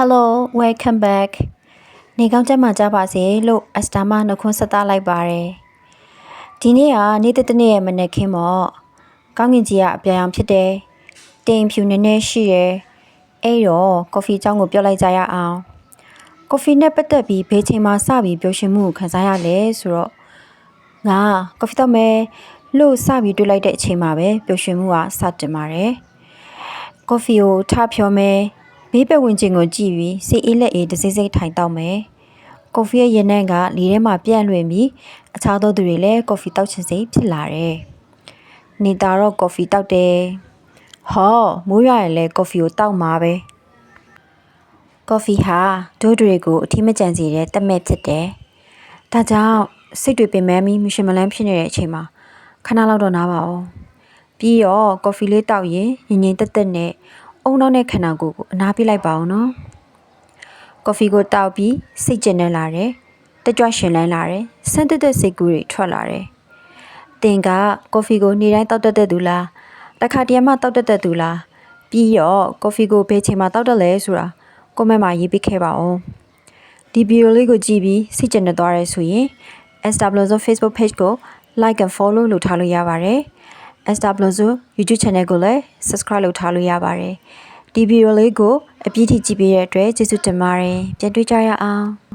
Hello welcome back နေကောင်းကြမှာကြပါစေလို့အစတာမနှုတ်ခွန်းဆက်သလိုက်ပါတယ်ဒီနေ့ကနေ့တစ်တစ်နေ့ရဲ့မနေ့ခင်းပေါ့ကောင်းကင်ကြီးကအပြာရောင်ဖြစ်တယ်တိမ်ဖြူနည်းနည်းရှိရယ်အဲ့တော့ကော်ဖီအကြောင်းကိုပြောလိုက်ကြရအောင်ကော်ဖီနဲ့ပတ်သက်ပြီးဘေးချိန်မှာစပြီးပြောရှင်မှုကိုခံစားရလဲဆိုတော့ငါကော်ဖီတော့မယ်လို့စပြီးတွေးလိုက်တဲ့အချိန်မှာပဲပျော်ရွှင်မှုကစတင်ပါတယ်။ကော်ဖီကိုထဖြောမယ် ဘေးပတ်ဝန်းကျင်ကိုကြည့်ပြီးစိတ်အေးလက်အေးတစ်စိမ့်စိမ့်ထိုင်တော့မယ်။ကော်ဖီရဲ့ရင်နှံ့ကလေထဲမှာပြန့်လွင့်ပြီးအခြားသောသူတွေလည်းကော်ဖီတောက်ချင်စိတ်ဖြစ်လာတယ်။နေတာတော့ကော်ဖီတောက်တယ်။ဟောမိုးရွာရင်လည်းကော်ဖီကိုတောက်မှာပဲ။ကော်ဖီဟာဒိုးတွေကိုအထီးမကျန်စေတဲ့တက်မဲ့ဖြစ်တယ်။ဒါကြောင့်စိတ်တွေပင်ပန်းပြီးမရှင်မလန်းဖြစ်နေတဲ့အချိန်မှာခဏလောက်တော့နားပါဦးပြီးတော့ကော်ဖီလေးတောက်ရင်ငင်ငင်တက်တက်နဲ့ အုံနောက်နဲ့ခန္ဓာကိုယ်ကိုအနားပေးလိုက်ပါအောင်နော်ကော်ဖီကိုတောက်ပြီးစိတ်ကျဉ်နေလာတယ်တက်ကြွရှင်လန်းလာတယ်ဆန်းတက်တက်စိတ်ကူးတွေထွက်လာတယ်တင်ကကော်ဖီကိုနေ့တိုင်းတောက်တက်တဲ့သူလားတစ်ခါတည်းမှတောက်တက်တဲ့သူလားပြီးတော့ကော်ဖီကိုဘယ်ချိန်မှတောက်တက်လဲဆိုတာကွန်မန့်မှာရေးပေးခဲ့ပါဦးဒီဗီဒီယိုလေးကိုကြည့်ပြီးစိတ်ကျဉ်နေသွားရဲဆိုရင် SWZO Facebook page ကို like and follow လုပ်ထားလို့ရပါတယ်။ SWZO YouTube channel ကိုလည်း subscribe လုပ်ထားလို့ရပါတယ်။ ဒီဗီဒီယိုလေးကိုအပြည့်အထိကြည့်ပေးတဲ့အတွက်ကျေးဇူးတင်ပါတယ်။ပြန်တွေ့ကြရအောင်။